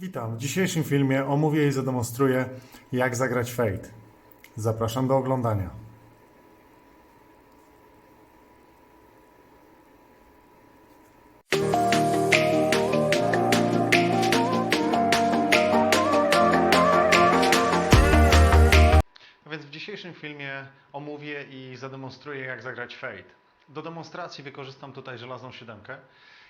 Witam. W dzisiejszym filmie omówię i zademonstruję, jak zagrać Fate. Zapraszam do oglądania. A Więc w dzisiejszym filmie omówię i zademonstruję, jak zagrać Fate. Do demonstracji wykorzystam tutaj żelazną siódemkę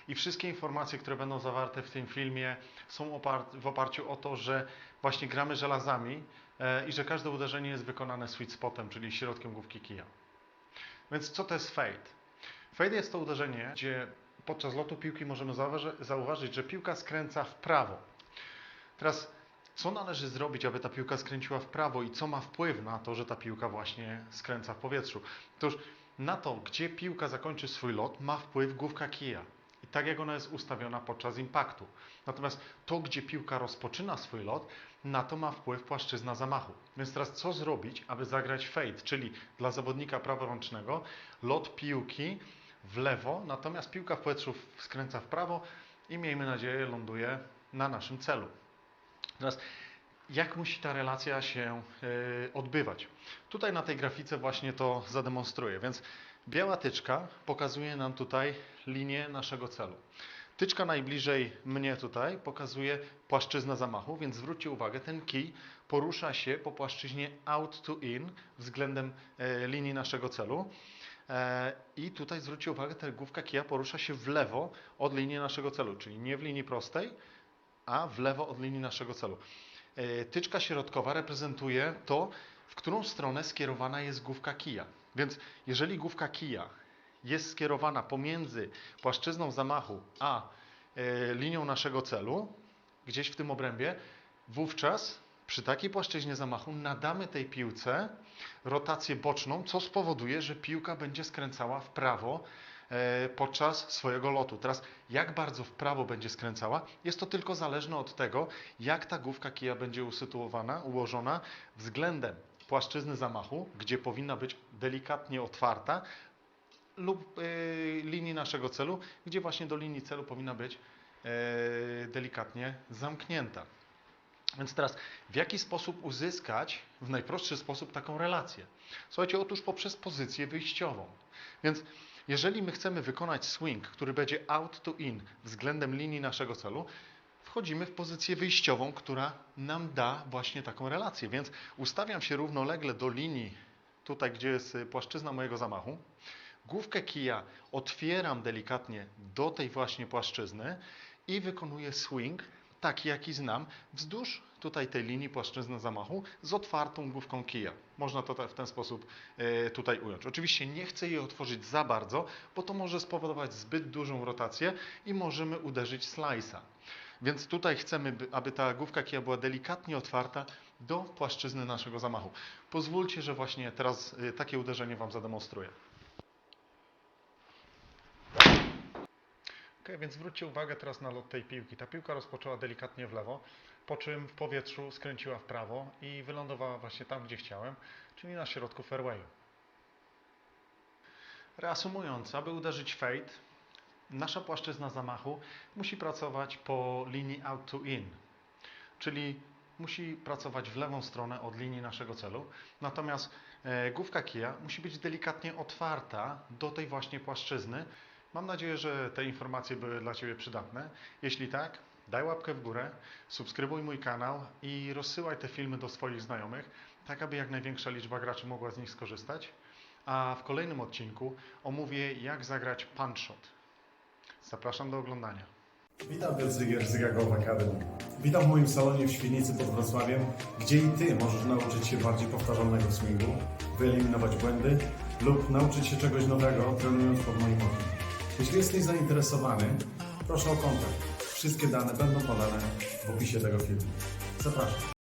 i wszystkie informacje, które będą zawarte w tym filmie są w oparciu o to, że właśnie gramy żelazami e, i że każde uderzenie jest wykonane sweet spotem, czyli środkiem główki kija. Więc co to jest Fate? Fade jest to uderzenie, gdzie podczas lotu piłki możemy zauważy- zauważyć, że piłka skręca w prawo. Teraz, co należy zrobić, aby ta piłka skręciła w prawo i co ma wpływ na to, że ta piłka właśnie skręca w powietrzu? Otóż na to, gdzie piłka zakończy swój lot, ma wpływ główka kija. Tak jak ona jest ustawiona podczas impaktu. Natomiast to, gdzie piłka rozpoczyna swój lot, na to ma wpływ płaszczyzna zamachu. Więc teraz co zrobić, aby zagrać fade, czyli dla zawodnika praworęcznego lot piłki w lewo, natomiast piłka w powietrzu skręca w prawo i miejmy nadzieję ląduje na naszym celu. Teraz, jak musi ta relacja się y, odbywać? Tutaj na tej grafice właśnie to zademonstruję. Więc biała tyczka pokazuje nam tutaj linię naszego celu. Tyczka najbliżej mnie tutaj pokazuje płaszczyznę zamachu, więc zwróćcie uwagę, ten kij porusza się po płaszczyźnie out to in względem e, linii naszego celu. E, I tutaj zwróćcie uwagę, ta główka kija porusza się w lewo od linii naszego celu, czyli nie w linii prostej, a w lewo od linii naszego celu. E, Tyczka środkowa reprezentuje to, w którą stronę skierowana jest główka kija. Więc jeżeli główka kija jest skierowana pomiędzy płaszczyzną zamachu a e, linią naszego celu, gdzieś w tym obrębie, wówczas przy takiej płaszczyźnie zamachu nadamy tej piłce rotację boczną, co spowoduje, że piłka będzie skręcała w prawo e, podczas swojego lotu. Teraz, jak bardzo w prawo będzie skręcała, jest to tylko zależne od tego, jak ta główka kija będzie usytuowana, ułożona względem płaszczyzny zamachu, gdzie powinna być delikatnie otwarta, lub e, linii naszego celu, gdzie właśnie do linii celu powinna być e, delikatnie zamknięta. Więc teraz, w jaki sposób uzyskać w najprostszy sposób taką relację? Słuchajcie, otóż poprzez pozycję wyjściową. Więc jeżeli my chcemy wykonać swing, który będzie out to in względem linii naszego celu, wchodzimy w pozycję wyjściową, która nam da właśnie taką relację. Więc ustawiam się równolegle do linii, tutaj gdzie jest y, płaszczyzna mojego zamachu. Główkę kija otwieram delikatnie do tej właśnie płaszczyzny i wykonuję swing, taki jaki znam, wzdłuż tutaj tej linii płaszczyzny zamachu z otwartą główką kija. Można to w ten sposób e, tutaj ująć. Oczywiście nie chcę jej otworzyć za bardzo, bo to może spowodować zbyt dużą rotację i możemy uderzyć slice'a. Więc tutaj chcemy, by- aby ta główka kija była delikatnie otwarta do płaszczyzny naszego zamachu. Pozwólcie, że właśnie teraz e, takie uderzenie Wam zademonstruję. Ok, więc zwróćcie uwagę teraz na lot tej piłki. Ta piłka rozpoczęła delikatnie w lewo, po czym w powietrzu skręciła w prawo i wylądowała właśnie tam, gdzie chciałem, czyli na środku fairwayu. Reasumując, aby uderzyć fade, nasza płaszczyzna zamachu musi pracować po linii out to in, czyli musi pracować w lewą stronę od linii naszego celu, natomiast e, główka kija musi być delikatnie otwarta do tej właśnie płaszczyzny. Mam nadzieję, że te informacje były dla Ciebie przydatne. Jeśli tak, daj łapkę w górę, subskrybuj mój kanał i rozsyłaj te filmy do swoich znajomych, tak aby jak największa liczba graczy mogła z nich skorzystać. A w kolejnym odcinku omówię, jak zagrać punch shot. Zapraszam do oglądania. Witam Belzygier z Gagow Academy. Witam w moim salonie w Świdnicy pod Wrocławiem, gdzie i Ty możesz nauczyć się bardziej powtarzalnego swingu, wyeliminować błędy lub nauczyć się czegoś nowego, trenując pod moim okiem. Jeśli jesteś zainteresowany, proszę o kontakt. Wszystkie dane będą podane w opisie tego filmu. Zapraszam.